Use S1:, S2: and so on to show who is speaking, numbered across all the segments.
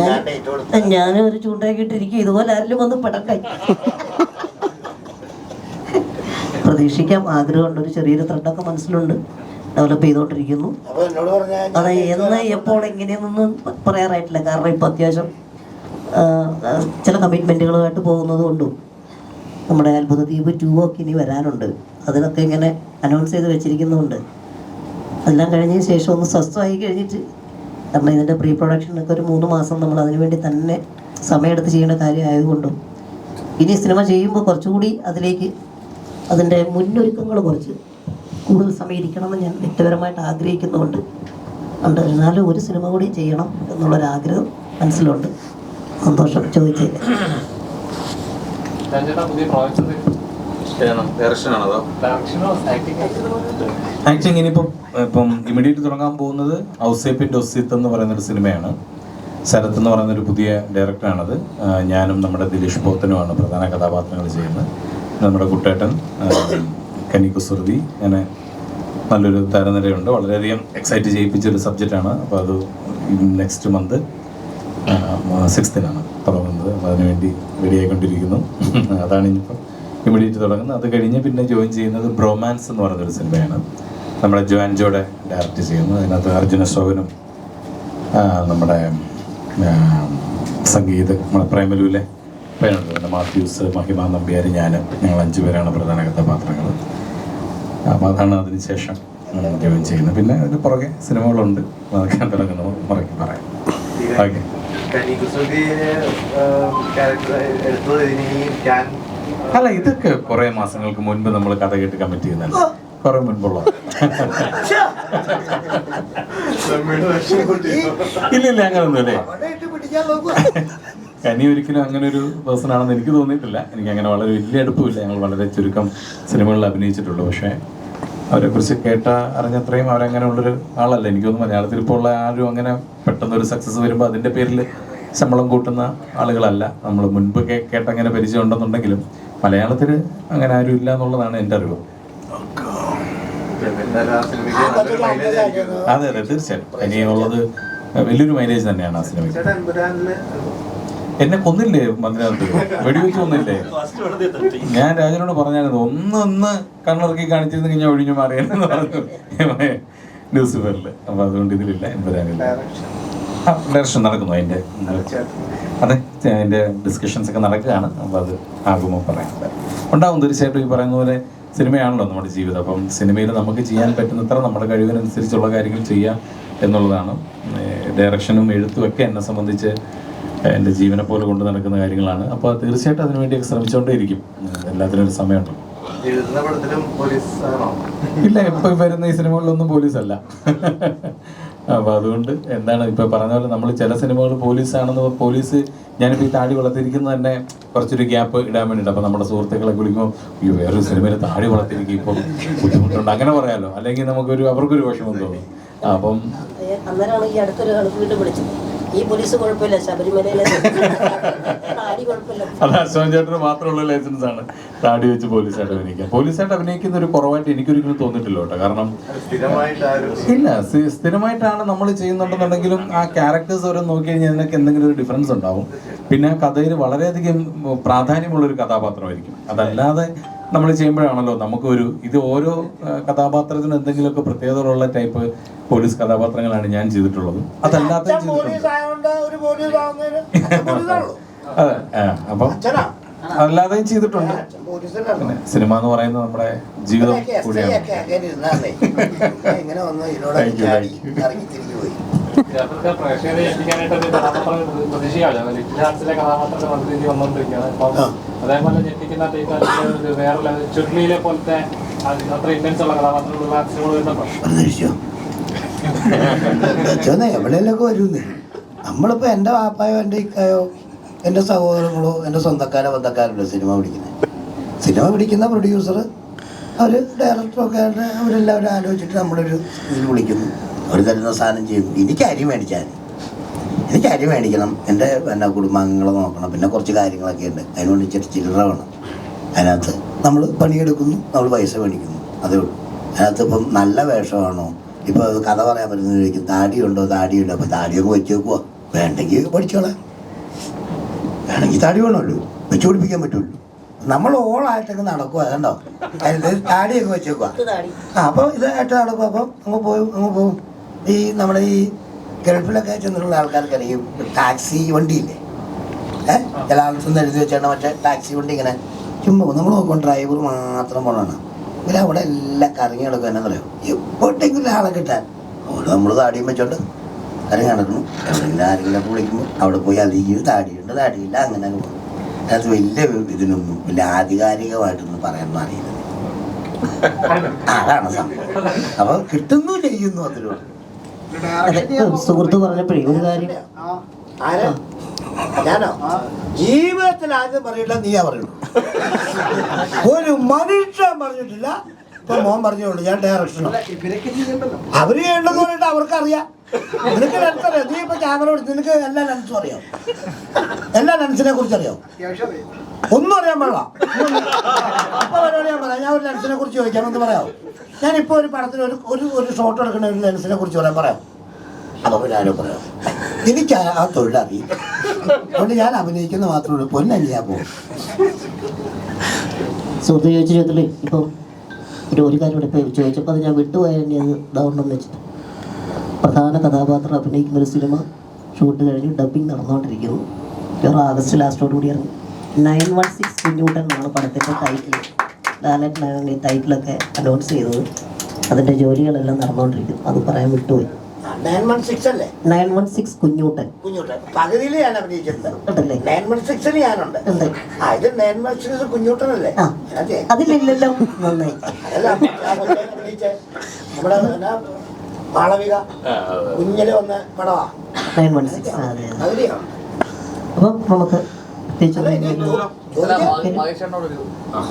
S1: ഞാൻ ഞാനും ഒരു ചൂണ്ടാക്കിയിട്ടിരിക്കും ഇതുപോലെ ആരെങ്കിലും വന്ന് പടക്കായി. പ്രതീക്ഷിക്കാം. ആഗ്രഹമുണ്ട് ഒരു ചെറിയൊരു ത്രെഡൊക്കെ മനസ്സിലുണ്ട്. ഡെവലപ്പ് ചെയ്തുകൊണ്ടിരിക്കുന്നു അത് എന്ന് എപ്പോൾ എങ്ങനെയെന്നൊന്നും പറയാറായിട്ടില്ല. കാരണം ഇപ്പൊ അത്യാവശ്യം ചില കമ്മിറ്റ്മെന്റുകളുമായിട്ട് പോകുന്നത് കൊണ്ടും നമ്മുടെ അത്ഭുത ദ്വീപ് ടൂ ഒക്കെ ഇനി വരാനുണ്ട്. അതിനൊക്കെ ഇങ്ങനെ അനൗൺസ് ചെയ്ത് വെച്ചിരിക്കുന്നുണ്ട് എല്ലാം കഴിഞ്ഞതിന് ശേഷം ഒന്ന് സ്വസ്ഥമായി കഴിഞ്ഞിട്ട് കാരണം ഇതിന്റെ പ്രീ പ്രൊഡക്ഷനൊക്കെ ഒരു മൂന്ന് മാസം നമ്മൾ അതിനുവേണ്ടി തന്നെ സമയമെടുത്ത് ചെയ്യേണ്ട കാര്യമായതുകൊണ്ടും ഇനി സിനിമ ചെയ്യുമ്പോൾ കുറച്ചുകൂടി അതിലേക്ക് അതിന്റെ മുന്നൊരുക്കങ്ങൾ കുറച്ച് കൂടുതൽ സമയം ഇരിക്കണമെന്ന് ഞാൻ വ്യക്തിപരമായിട്ട് ആഗ്രഹിക്കുന്നുണ്ട് ഉണ്ട്. എന്നാലും ഒരു സിനിമ കൂടി ചെയ്യണം എന്നുള്ളൊരാഗ്രഹം മനസ്സിലുണ്ട്. സന്തോഷം
S2: ചോദിച്ചേ
S3: ഡയറക്ഷനാണ് അതോ? ആക്ടിങ് ഇനിയിപ്പം ഇപ്പം ഇമ്മീഡിയറ്റ് തുടങ്ങാൻ പോകുന്നത് ഔസേപ്പിന്റെ ഒസിത്ത് എന്ന് പറയുന്ന ഒരു സിനിമയാണ്. ശരത് എന്ന് പറയുന്ന ഒരു പുതിയ ഡയറക്ടറാണത്. ഞാനും നമ്മുടെ ദിലീഷ് പോത്തനുമാണ് പ്രധാന കഥാപാത്രങ്ങൾ ചെയ്യുന്നത്. നമ്മുടെ കുട്ടേട്ടൻ കനി കുസൃതി അങ്ങനെ നല്ലൊരു താരനിരയുണ്ട്. വളരെയധികം എക്സൈറ്റ് ചെയ്യിപ്പിച്ചൊരു സബ്ജക്റ്റാണ്. അപ്പോൾ അത് നെക്സ്റ്റ് മന്ത് സിക്സ്തിനാണ് തുടങ്ങുന്നത് അപ്പോൾ അതിനുവേണ്ടി റെഡിയായിക്കൊണ്ടിരിക്കുന്നു അതാണ് ഇനിയിപ്പം ഇമ്മീഡിയറ്റ് തുടങ്ങുന്നത് അത് കഴിഞ്ഞ് പിന്നെ ജോയിൻ ചെയ്യുന്നത് ബ്രോമാൻസ് എന്ന് പറയുന്നൊരു സിനിമയാണ്. നമ്മുടെ ജോൻജോടെ ഡയറക്റ്റ് ചെയ്യുന്നത് അതിനകത്ത് അർജുന സോവനും നമ്മുടെ സംഗീത നമ്മുടെ പ്രേമലുവിലെ പേരുണ്ട് മാത്യൂസ് മഹിമ നമ്പ്യാർ ഞാൻ ഞങ്ങൾ അഞ്ചു പേരാണ് പ്രധാന കഥാപാത്രങ്ങൾ അപ്പോൾ അതാണ് അതിന് ശേഷം ജോയിൻ ചെയ്യുന്നത്. പിന്നെ അതിന് പുറകെ സിനിമകളുണ്ട്. അതൊക്കെ തുടങ്ങുന്നു. പുറകെ പറയാം. ഓക്കെ. അല്ല ഇതൊക്കെ കുറെ മാസങ്ങൾക്ക് മുൻപ് നമ്മൾ കഥ കേട്ട് കമ്മിറ്റ് ചെയ്യുന്നല്ലേ കുറെ മുൻപുള്ള. ഇല്ലില്ല ഇല്ല അങ്ങനൊന്നും അല്ലേ?
S4: അവിടെ ഇട്ട് പിടിക്കാൻ നോക്കുക
S3: കനി ഒരിക്കലും അങ്ങനെ ഒരു പേഴ്സൺ ആണെന്ന് എനിക്ക് തോന്നിയിട്ടില്ല. എനിക്ക് അങ്ങനെ വളരെ വലിയ അടുപ്പമില്ല. ഞങ്ങൾ വളരെ ചുരുക്കം സിനിമകളിൽ അഭിനയിച്ചിട്ടുള്ളൂ പക്ഷേ അവരെ കുറിച്ച് കേട്ട അറിഞ്ഞത്രയും അവരങ്ങനെ ഉള്ളൊരു ആളല്ല. എനിക്ക് തോന്നുന്നു മലയാളത്തിൽ ഇപ്പോൾ ഉള്ള ആരും അങ്ങനെ പെട്ടെന്ന് ഒരു സക്സസ് വരുമ്പോൾ അതിന്റെ പേരിൽ ശമ്പളം കൂട്ടുന്ന ആളുകളല്ല. നമ്മൾ മുൻപ് കേ- കേട്ട അങ്ങനെ പരിചയം ഉണ്ടെന്നുണ്ടെങ്കിലും മലയാളത്തിൽ അങ്ങനെ ആരും ഇല്ല എന്നുള്ളതാണ് എന്റെ അറിവ്. അതെ അതെ തീർച്ചയായിട്ടും. ഇനിയുള്ളത് വലിയൊരു മൈലേജ് തന്നെയാണ് ആ
S5: എമ്പുരാനിൽ
S3: എന്നെ കൊന്നില്ലേ മതിനകത്ത് വെടിവെച്ച് കൊന്നില്ലേ? ഞാൻ രാജനോട് പറഞ്ഞായിരുന്നു ഒന്ന് ഒന്ന് കണ്ണിറക്കി കാണിച്ചിരുന്നു ഞാൻ ഒഴിഞ്ഞു മാറിയെന്ന് പറഞ്ഞു. ലൂസിഫറിൽ അപ്പൊ അതുകൊണ്ട് ഇതിലില്ല എമ്പരാനില്ല
S5: ഡയറക്ഷൻ
S3: നടക്കുന്നു അതിന്റെ. അതെ അതിന്റെ ഡിസ്കഷൻസ് ഒക്കെ നടക്കുകയാണ്. അപ്പോൾ അത് ആകുമ്പോൾ പറയാം. ഉണ്ടാവും തീർച്ചയായിട്ടും ഈ പറയുന്ന പോലെ സിനിമയാണല്ലോ നമ്മുടെ ജീവിതം. അപ്പം സിനിമയിൽ നമുക്ക് ചെയ്യാൻ പറ്റുന്നത്ര നമ്മുടെ കഴിവിനനുസരിച്ചുള്ള കാര്യങ്ങൾ ചെയ്യാം എന്നുള്ളതാണ്. ഡയറക്ഷനും എഴുത്തും ഒക്കെ എന്നെ സംബന്ധിച്ച് എന്റെ ജീവനെ പോലെ കൊണ്ട് നടക്കുന്ന കാര്യങ്ങളാണ്. അപ്പോൾ തീർച്ചയായിട്ടും അതിനുവേണ്ടിയൊക്കെ ശ്രമിച്ചുകൊണ്ടേയിരിക്കും. എല്ലാത്തിനും ഒരു സമയമുണ്ട്. ഇല്ല ഇപ്പൊ വരുന്ന ഈ സിനിമകളിലൊന്നും പോലീസല്ല. അപ്പൊ അതുകൊണ്ട് എന്താണ് ഇപ്പൊ പറഞ്ഞ പോലെ നമ്മൾ ചില സിനിമകൾ പോലീസാണെന്ന് പോലീസ് ഞാനിപ്പോ ഈ താടി വളർത്തിരിക്കുന്നത് തന്നെ കുറച്ചൊരു ഗ്യാപ്പ് ഇടാൻ വേണ്ടിയിട്ട് അപ്പൊ നമ്മുടെ സുഹൃത്തുക്കളെ വിളിക്കുമ്പോൾ അയ്യോ വേറൊരു സിനിമയിൽ താടി വളർത്തിരിക്കും ഇപ്പൊ. ബുദ്ധിമുട്ടുണ്ട്. അങ്ങനെ പറയാലോ. അല്ലെങ്കിൽ നമുക്കൊരു അവർക്കൊരു വിഷമം തോന്നും. അപ്പം
S1: അന്നേരമാണ് ഈ അടുത്തൊരു വീണ്ടും വിളിച്ചത്. ഈ പോലീസ് കുഴപ്പമില്ല ശബരിമലയിലെ
S3: അശോകൻ ചേട്ടന് മാത്രമുള്ള ലൈസൻസ് ആണ്. താടി വെച്ച് പോലീസായിട്ട് അഭിനയിക്കാം പോലീസായിട്ട് അഭിനയിക്കുന്ന ഒരു കുറവായിട്ട് എനിക്കൊരിക്കലും തോന്നിട്ടില്ല കേട്ടോ. കാരണം
S5: സ്ഥിരമായിട്ട് ആ
S3: ഇല്ല സ്ഥിരമായിട്ടാണ് നമ്മൾ ചെയ്യുന്നുണ്ടെന്നുണ്ടെങ്കിലും ആ ക്യാരക്ടേഴ്സ് ഓരോ നോക്കി കഴിഞ്ഞാൽ അതിനൊക്കെ എന്തെങ്കിലും ഒരു ഡിഫറൻസ് ഉണ്ടാവും. പിന്നെ ആ കഥയിൽ വളരെയധികം പ്രാധാന്യമുള്ള ഒരു കഥാപാത്രമായിരിക്കും. അതല്ലാതെ നമ്മൾ ചെയ്യുമ്പോഴാണല്ലോ നമുക്കൊരു ഇത് ഓരോ കഥാപാത്രത്തിനും എന്തെങ്കിലുമൊക്കെ പ്രത്യേകതകളുള്ള ടൈപ്പ് പോലീസ് കഥാപാത്രങ്ങളാണ് ഞാൻ ചെയ്തിട്ടുള്ളത്.
S4: അതല്ലാത്ത
S3: അതെ അപ്പം അല്ലാതെയും ചെയ്തിട്ടുണ്ട്. സിനിമ എന്ന് പറയുന്നത് നമ്മുടെ ജീവിതം കൂടിയാണ്.
S2: പ്രേക്ഷകരെ എത്തിക്കാനായിട്ട് പ്രതീക്ഷിക്കാമല്ലോ ലിറ്റിൽ ഹാർട്സിലെ കഥാപാത്രത്തെ വന്നിട്ട് വന്നുകൊണ്ടിരിക്കുകയാണ്. അപ്പം. അതേപോലെ ഞെട്ടിക്കുന്ന ടൈപ്പ് വേറെ ലെവൽ ചുരുളിയിലെ പോലത്തെ അത്ര ഇന്റൻസ് ഉള്ള കഥാപാത്രങ്ങളുള്ള സിനിമകൾ വരുന്ന
S4: പ്രശ്നം. എന്താ വരുന്നേ. നമ്മളിപ്പോ എന്റെ വാപ്പായോ എന്റെ ഇക്കായോ എന്റെ സഹോദരങ്ങളോ എന്റെ സ്വന്തക്കാരോ ബന്ധക്കാരല്ലോ സിനിമ പിടിക്കുന്നത് സിനിമ പിടിക്കുന്ന പ്രൊഡ്യൂസർ അവർ ഡയറക്ടറൊക്കെ അവരെല്ലാവരും ആലോചിച്ചിട്ട് നമ്മളൊരു ഇതിൽ വിളിക്കുന്നു. അവർ തരുന്ന സാധനം ചെയ്യും. എനിക്ക് അരി മേടിച്ചാൽ എനിക്ക് അരി മേടിക്കണം. എന്റെ പിന്നെ കുടുംബാംഗങ്ങളെ നോക്കണം. പിന്നെ കുറച്ച് കാര്യങ്ങളൊക്കെ ഉണ്ട്. അതിനുവേണ്ടി ചെറിയ ചില്ലറ വേണം. അതിനകത്ത് നമ്മൾ പണിയെടുക്കുന്നു. നമ്മൾ പൈസ മേടിക്കുന്നു. അതേ ഉള്ളൂ. അതിനകത്ത് ഇപ്പം നല്ല വേഷമാണോ? ഇപ്പോൾ കഥ പറയാൻ പറ്റുന്ന ചോദിക്കും താടിയുണ്ടോ? താടിയുണ്ടോ. അപ്പോൾ താടിയൊക്കെ വെച്ച് വെക്കുക വേണ്ടെങ്കിൽ പഠിച്ചോളാം. വേണമെങ്കിൽ താടി വേണമല്ലോ. വെച്ച് പിടിപ്പിക്കാൻ പറ്റുള്ളൂ. നമ്മൾ ഓളായിട്ടൊക്കെ നടക്കുക കണ്ടോ? അതിൽ താടിയൊക്കെ വെച്ചേക്കുക ആ അപ്പോൾ ഇതായിട്ട് നടക്കുക അപ്പം അങ്ങ് പോയി അങ്ങ് പോവും. ഈ നമ്മുടെ ഈ ഗൾഫിലൊക്കെ ചെന്നിട്ടുള്ള ആൾക്കാർക്കറിയും ടാക്സി വണ്ടിയില്ലേ? ഏഹ് ചില ആൾക്കൊന്നും എഴുതി വെച്ചാണ് മറ്റേ ടാക്സി വണ്ടി ഇങ്ങനെ ചുമ്മാ നമ്മൾ നോക്കും ഡ്രൈവർ മാത്രം പോകണം ഇവർ അവിടെ എല്ലാം കറങ്ങി നടക്കും എന്നാ പറയാം എപ്പോഴെങ്കിലും ആളെ കിട്ടാൻ. അവിടെ നമ്മൾ താടിയും വെച്ചോണ്ട് കറങ്ങി നടക്കണം എവിടെയെങ്കിലും ആരെങ്കിലും വിളിക്കുമ്പോൾ അവിടെ പോയി അതിൽ താടിയുണ്ട് താടിയില്ല അങ്ങനെ അങ്ങ് പോകും അത് വലിയ ഇതിനൊന്നും വലിയ ആധികാരികമായിട്ടൊന്നും പറയാനൊന്നും അറിയില്ല. അതാണ് സംഭവം. അപ്പൊ കിട്ടുന്നു ചെയ്യുന്നു അതിലൂടെ
S1: അതെ സുഹൃത്ത് പറഞ്ഞപ്പോഴേ ഒരു കാര്യം.
S4: ആരാ? ഞാനോ? ജീവിതത്തിൽ ആദ്യം പറയില്ല നീയാ പറയുള്ളൂ ഒരു മനുഷ്യൻ പറഞ്ഞിട്ടില്ല. ഇപ്പൊ മോൻ പറഞ്ഞോളൂ ഞാൻ ഡയറക്ഷൻ അവർ ചെയ്യേണ്ടെന്ന് പറഞ്ഞിട്ട് അവർക്കറിയാം. നിനക്ക് ലെൻസ് അറിയാം? നീ ഇപ്പൊ ക്യാമറ എടുത്ത് നിനക്ക് എല്ലാ ലെൻസും അറിയാം? എല്ലാ ലെൻസിനെ കുറിച്ച് അറിയാം? ഒന്നും അറിയാൻ പാടില്ല. അപ്പൊ ഞാൻ പറയാം. ഞാൻ ഒരു ലെൻസിനെ കുറിച്ച് ചോദിക്കാമെന്ന് പറയാമോ ഞാനിപ്പോ ഒരു പടത്തിന് ഒരു ഒരു ഒരു ഷോട്ട് എടുക്കുന്ന ഒരു ലെൻസിനെ കുറിച്ച് പറയാൻ പറയാം. അപ്പോൾ ആരോ പറയാം. എനിക്ക് ആ- തൊഴിലറിയില്ല അതുകൊണ്ട് ഞാൻ അഭിനയിക്കുന്ന മാത്രമേ ഉള്ളൂ. പൊന്നല്ല പോകും
S1: സുഹൃത്ത് ഒരു ഒരു കാര്യം കൂടെ ഇപ്പോൾ ചോദിച്ചപ്പോൾ അത് ഞാൻ വിട്ടുപോയാൽ അത് ഇതാവണമെന്ന് വെച്ചിട്ട്. പ്രധാന കഥാപാത്രം അഭിനയിക്കുന്ന ഒരു സിനിമ ഷൂട്ട് കഴിഞ്ഞ് ഡബിങ് നടന്നുകൊണ്ടിരിക്കുന്നു. വേറെ ആഗസ്റ്റ് ലാസ്റ്റോട് കൂടി ഇറങ്ങി. നയൻ വൺ സിക്സ് കുഞ്ഞൂട്ടൻ എന്നാണ് പടത്തിന്റെ ടൈറ്റിൽ ലാലേട്ടനാണ് ഈ ടൈറ്റിലൊക്കെ അനൗൺസ് ചെയ്തത്. അതിന്റെ ജോലികളെല്ലാം നടന്നുകൊണ്ടിരിക്കുന്നു അത് പറയാൻ വിട്ടുപോയി.
S4: നയൻ വൺ സിക്സ് അല്ലേ?
S1: Nine one six Kunjoottan.
S4: കുഞ്ഞുട്ട് പകുതിയിൽ ഞാൻ അഭിനയിച്ചിട്ടുണ്ട്. നയൻ വൺ സിക്സിൽ ഞാനുണ്ട്.
S1: ഉണ്ട്.
S4: ആ ഇത് നയൻ വൺ സിക്സ് കുഞ്ഞുട്ടനല്ലേ? അതെ
S1: അതിലില്ലല്ലോ. നന്നായി.
S4: നമ്മുടെ മാളവിക കുഞ്ഞിൽ വന്ന പടവാ.
S1: നയൻ വൺ സിക്സ് അതെ അതെ.
S4: അതിലെയോ
S1: അപ്പം നമുക്ക്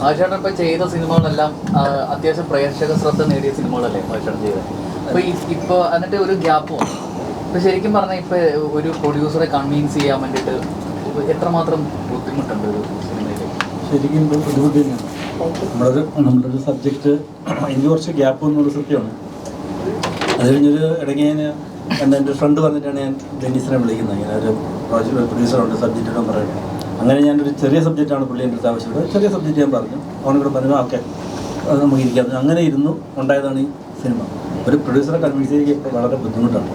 S6: മഹേഷേട്ടൻ ഇപ്പൊ ചെയ്ത സിനിമകളെല്ലാം അത്യാവശ്യം പ്രേക്ഷക ശ്രദ്ധ നേടിയ സിനിമകളല്ലേ മഹേഷേട്ടൻ ചെയ്തത്? അപ്പൊ ഇപ്പൊ എന്നിട്ട് ഒരു ഗ്യാപ്പ് ഇപ്പൊ ശരിക്കും പറഞ്ഞാൽ ഇപ്പൊ ഒരു പ്രൊഡ്യൂസറെ കൺവീൻസ് ചെയ്യാൻ വേണ്ടിട്ട് എത്രമാത്രം ബുദ്ധിമുട്ടുണ്ട് ഒരു
S7: ശരിക്കും ബുദ്ധിമുട്ട് തന്നെയാണ്. നമ്മളൊരു നമ്മളൊരു സബ്ജക്റ്റ് അതിന് കുറച്ച് ഗ്യാപ്പ് വന്നുള്ള സത്യമാണ്. അത് കഴിഞ്ഞൊരു ഇടയ്ക്ക് ഞാൻ എന്റെ ഫ്രണ്ട് പറഞ്ഞിട്ടാണ് ഞാൻ ഡെന്നീസിനെ വിളിക്കുന്നത്. ഇങ്ങനെ ഒരു പ്രൊഡ്യൂസറുണ്ട് സബ്ജക്റ്റ് ഇടാൻ പറയുന്നത്. അങ്ങനെ ഞാനൊരു ചെറിയ സബ്ജക്റ്റാണ് പുള്ളി എന്റെ അടുത്ത് ആവശ്യപ്പെട്ടത്. ചെറിയ സബ്ജക്റ്റ് ഞാൻ പറഞ്ഞു. അവനെ കൂടെ പറഞ്ഞു ഓക്കെ നമുക്ക് ഇരിക്കാം. അങ്ങനെ ഇരുന്നു. ഉണ്ടായതാണ് ഈ സിനിമ. ഒരു പ്രൊഡ്യൂസറെ കൺവിൻസ് ചെയ്യുക വളരെ ബുദ്ധിമുട്ടാണ്.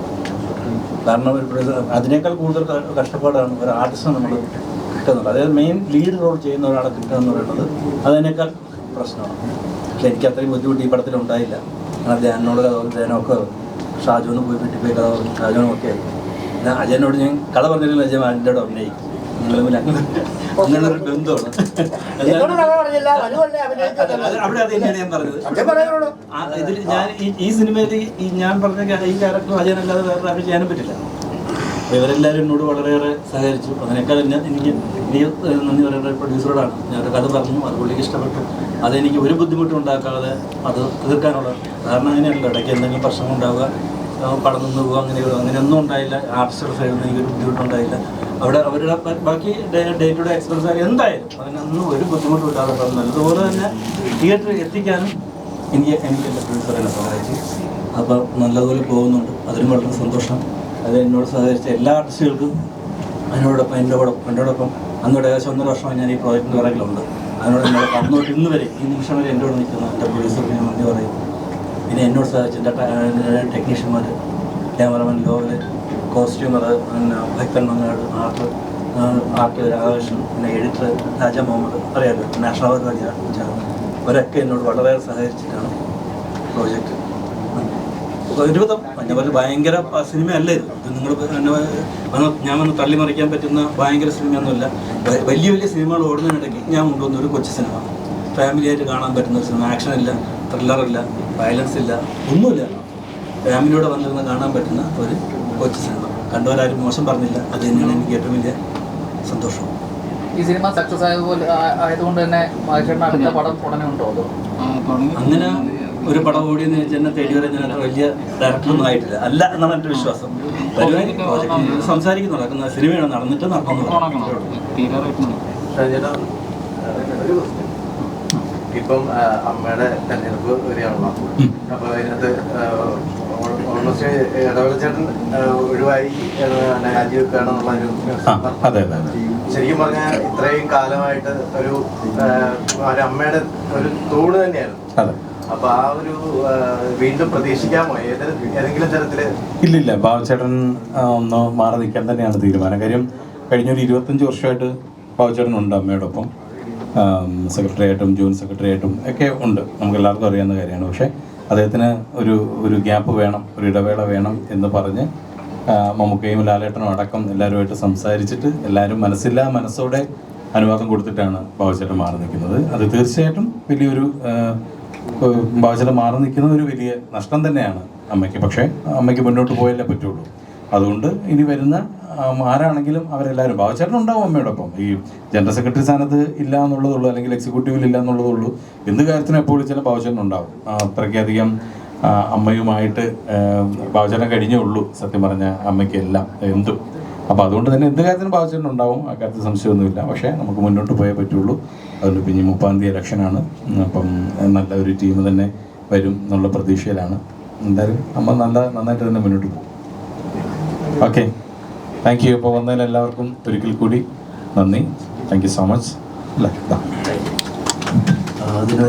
S7: കാരണം ഒരു പ്രൊഡ്യൂസർ അതിനേക്കാൾ കൂടുതൽ കഷ്ടപ്പാടാണ് ഒരു ആർട്ടിസ്റ്റ് നമ്മൾ കിട്ടുന്നത്. അതായത് മെയിൻ ലീഡ് റോൾ ചെയ്യുന്ന ഒരാളെ കിട്ടുക എന്ന് പറയുന്നത് അതിനേക്കാൾ പ്രശ്നമാണ്. പക്ഷെ എനിക്ക് അത്രയും ബുദ്ധിമുട്ട് ഈ പടത്തിൽ ഉണ്ടായില്ല. കാരണം ധ്യാനോട് കഥ ധ്യാനമൊക്കെ ഷാജുവിന് പോയി വീട്ടിൽ കഥ ഷാജുവിനും ഒക്കെ ആയി. പിന്നെ അജയനോട് ഞാൻ കഥ പറഞ്ഞില്ല അജയൻ കൂടെ അഭിനയിക്കും. തമ്മിൽ അങ്ങനെ ബന്ധമാണ്
S4: അനുവല്ലേ
S7: അവിടെ അത് തന്നെയാണ് ഞാൻ പറഞ്ഞത്. ആ, ഇതിൽ ഞാൻ ഈ- ഈ സിനിമയിൽ ഈ ഞാൻ പറഞ്ഞ ഈ ക്യാരക്ടർ അജയനല്ലാതെ വേറെ ആരും ചെയ്യാനും പറ്റില്ല. അപ്പോൾ ഇവരെല്ലാവരും എന്നോട് വളരെയേറെ സഹകരിച്ചു. അതിനേക്കാൾ തന്നെ എനിക്ക് എനിക്ക് നന്ദി പറയേണ്ട പ്രൊഡ്യൂസറോടാണ് ഞാൻ ഒരു കഥ പറഞ്ഞു അത് പുള്ളിക്ക് ഇഷ്ടപ്പെട്ടു. അതെനിക്ക് ഒരു ബുദ്ധിമുട്ടും ഉണ്ടാക്കാതെ അത് തീർക്കാനുള്ള കാരണം അങ്ങനെയല്ലോ ഇടയ്ക്ക് എന്തെങ്കിലും പ്രശ്നം ഉണ്ടാവുക പടം നിന്ന് പോകുക അങ്ങനെ അങ്ങനെയൊന്നും ഉണ്ടായില്ല. ആർട്ടിസ്റ്റുടെ സൈഡിൽ നിന്ന് എനിക്കൊരു ബുദ്ധിമുട്ടുണ്ടായില്ല. അവിടെ അവരുടെ ബാക്കി ഡേ ടു ഡേ എക്സ്പെൻസ് ആയാലും എന്തായാലും അതിനൊന്നും ഒരു ബുദ്ധിമുട്ടും ഇല്ലാതെ പടം നല്ലതുപോലെ തന്നെ തിയേറ്ററിൽ എത്തിക്കാനും എനിക്ക് എനിക്ക് എന്റെ ഫ്രണ്ട്സറിനെ സഹായിച്ചു. അപ്പം നല്ലതുപോലെ പോകുന്നുണ്ട്. അതിനും വളരെ സന്തോഷം. അത് എന്നോട് സഹകരിച്ച എല്ലാ ആർട്ടിസ്റ്റുകൾക്കും അതിനോടൊപ്പം കൂടെ എന്നോടൊപ്പം അന്നോട് ഏകദേശം ഒന്നര വർഷമായി ഞാൻ ഈ പ്രോജക്റ്റിന്റെ പിറകിലുണ്ട്. അതിനോട് എന്നോട് അന്നോട്ട് ഇന്ന് വരെ ഈ നിമിഷം വരെ എന്റെ കൂടെ നിൽക്കുന്ന എന്റെ പ്രൊഡ്യൂസറിന് ഞാൻ നന്ദി പറയും. പിന്നെ എന്നോട് സഹായിച്ചിന്റെ ടെക്നീഷ്യന്മാർ ക്യാമറമാൻ ലോവൽ കോസ്റ്റ്യൂമർ പിന്നെ ഭക്തൻ മങ്ങാട് ആർട്ട് ആർട്ട് രാധാകൃഷ്ണൻ പിന്നെ എഡിറ്റർ രാജ മുഹമ്മദ് അറിയാമല്ലോ നാഷണൽ അവാർഡ് വാങ്ങിയ അവരൊക്കെ എന്നോട് വളരെയേറെ സഹകരിച്ചിട്ടാണ് പ്രോജക്റ്റ് ഒരുവിധം പറഞ്ഞ ഭയങ്കര സിനിമയല്ല ഇത്? നിങ്ങൾ ഞാൻ വന്ന് തള്ളിമറിക്കാൻ പറ്റുന്ന ഭയങ്കര സിനിമയൊന്നുമില്ല. വലിയ വലിയ സിനിമകൾ ഓടുന്നതിനിടയ്ക്ക് ഞാൻ കൊണ്ടുവന്ന ഒരു കൊച്ചു സിനിമ. ഫാമിലിയായിട്ട് കാണാൻ പറ്റുന്ന ഒരു സിനിമ. ആക്ഷൻ ഇല്ല. ത്രില്ലറില്ല വയലൻസ് ഇല്ല ഒന്നുമില്ല. ഫാമിലിയോടെ വന്നിരുന്ന് കാണാൻ പറ്റുന്ന ഒരു കൊച്ചു സിനിമ. കണ്ടവരാരും മോശം പറഞ്ഞില്ല. അത് തന്നെയാണ് എനിക്ക് ഏറ്റവും വലിയ സന്തോഷം.
S6: ഈ സിനിമ സക്സസ് ആയതുപോലെ ആയതുകൊണ്ട് തന്നെ അടുത്ത പടം ഉടനെ ഉണ്ടോ
S7: അങ്ങനെ ഒരു പടം ഓടിയെന്ന് വെച്ചാൽ എന്നെ തേടി വരെ ഞാൻ വലിയ ഡയറക്ടറൊന്നും ആയിട്ടില്ല. അല്ല എന്നാണ് എന്റെ വിശ്വാസം. പ്രോജക്റ്റ് സംസാരിക്കുന്നു. നടക്കുന്ന സിനിമയാണ് നടന്നിട്ട് നടക്കുന്നു
S5: ഇപ്പം അമ്മയുടെ തെരഞ്ഞെടുപ്പ് വരികയാണല്ലോ. അപ്പൊ അതിനകത്ത്
S8: ഓൾമോസ്റ്റ് ഇടവേളച്ചേട്ടൻ ഒഴിവായി രാജിവെക്കുകയാണെന്നുള്ള ഒരു ശരിക്കും പറഞ്ഞാൽ ഇത്രയും കാലമായിട്ട് ഒരു അമ്മയുടെ ഒരു തൂണ് തന്നെയായിരുന്നു. അപ്പൊ ആ ഒരു വീണ്ടും പ്രതീക്ഷിക്കാമോ? ഏത് ഏതെങ്കിലും തരത്തിൽ?
S3: ഇല്ലില്ല ബാബുചേട്ടൻ ഒന്ന് മാറി നിൽക്കാൻ തന്നെയാണ് തീരുമാനം. കാര്യം കഴിഞ്ഞൊരു ഇരുപത്തഞ്ച് വർഷമായിട്ട് ബാബുചേട്ടൻ ഉണ്ട് അമ്മയോടൊപ്പം. സെക്രട്ടറി ആയിട്ടും ജോയിന്റ് സെക്രട്ടറി ആയിട്ടും ഒക്കെ ഉണ്ട്. നമുക്ക് എല്ലാവർക്കും അറിയാവുന്ന കാര്യമാണ്. പക്ഷേ അദ്ദേഹത്തിന് ഒരു ഒരു ഗ്യാപ്പ് വേണം ഒരു ഇടവേള വേണം എന്ന് പറഞ്ഞ് മമ്മൂക്കയും ലാലേട്ടനും അടക്കം എല്ലാവരുമായിട്ട് സംസാരിച്ചിട്ട് എല്ലാവരും മനസ്സില്ലാ മനസ്സോടെ അനുവാദം കൊടുത്തിട്ടാണ് ബാബുചേട്ടൻ മാറി നിൽക്കുന്നത്. അത് തീർച്ചയായിട്ടും വലിയൊരു ബാബുചേട്ടൻ മാറി നിൽക്കുന്നത് ഒരു വലിയ നഷ്ടം തന്നെയാണ് അമ്മയ്ക്ക്. പക്ഷേ അമ്മയ്ക്ക് മുന്നോട്ട് പോയല്ലേ പറ്റുള്ളൂ. അതുകൊണ്ട് ഇനി വരുന്ന ആരാണെങ്കിലും അവരെല്ലാവരും ബാബുചേട്ടൻ ഉണ്ടാവും അമ്മയോടൊപ്പം. ഈ ജനറൽ സെക്രട്ടറി സ്ഥാനത്ത് ഇല്ല എന്നുള്ളതുള്ളൂ അല്ലെങ്കിൽ എക്സിക്യൂട്ടീവിൽ ഇല്ല എന്നുള്ളതുള്ളൂ. എന്ത് കാര്യത്തിനും എപ്പോൾ വിളിച്ചാലും ബാബുചേട്ടൻ ഉണ്ടാവും. അത്രയ്ക്കധികം അമ്മയുമായിട്ട് ബാബുചേട്ടൻ കഴിഞ്ഞേ ഉള്ളൂ സത്യം പറഞ്ഞ അമ്മയ്ക്ക് എല്ലാം എന്തും. അപ്പോൾ അതുകൊണ്ട് തന്നെ എന്ത് കാര്യത്തിനും ബാബുചേട്ടൻ ഉണ്ടാവും ആ കാര്യത്തിൽ സംശയമൊന്നുമില്ല. പക്ഷേ നമുക്ക് മുന്നോട്ട് പോയേ പറ്റുള്ളൂ. അതുകൊണ്ട് പിന്നെ മുപ്പാം തീയതി ഇലക്ഷനാണ്. അപ്പം നല്ല ഒരു ടീം തന്നെ വരും എന്നുള്ള പ്രതീക്ഷയിലാണ്. എന്തായാലും അമ്മ നല്ല നന്നായിട്ട് തന്നെ മുന്നോട്ട് പോകും. ഓക്കെ താങ്ക് യു ഇപ്പോൾ വന്നതിൽ എല്ലാവർക്കും ഒരിക്കൽ കൂടി നന്ദി. താങ്ക് യു സോ മച്ച് അല്ലേ.
S7: അതിന്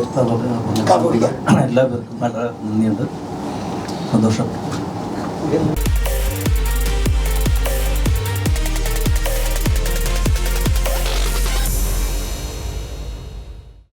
S7: എല്ലാവർക്കും നല്ല നന്ദിയുണ്ട്. സന്തോഷം.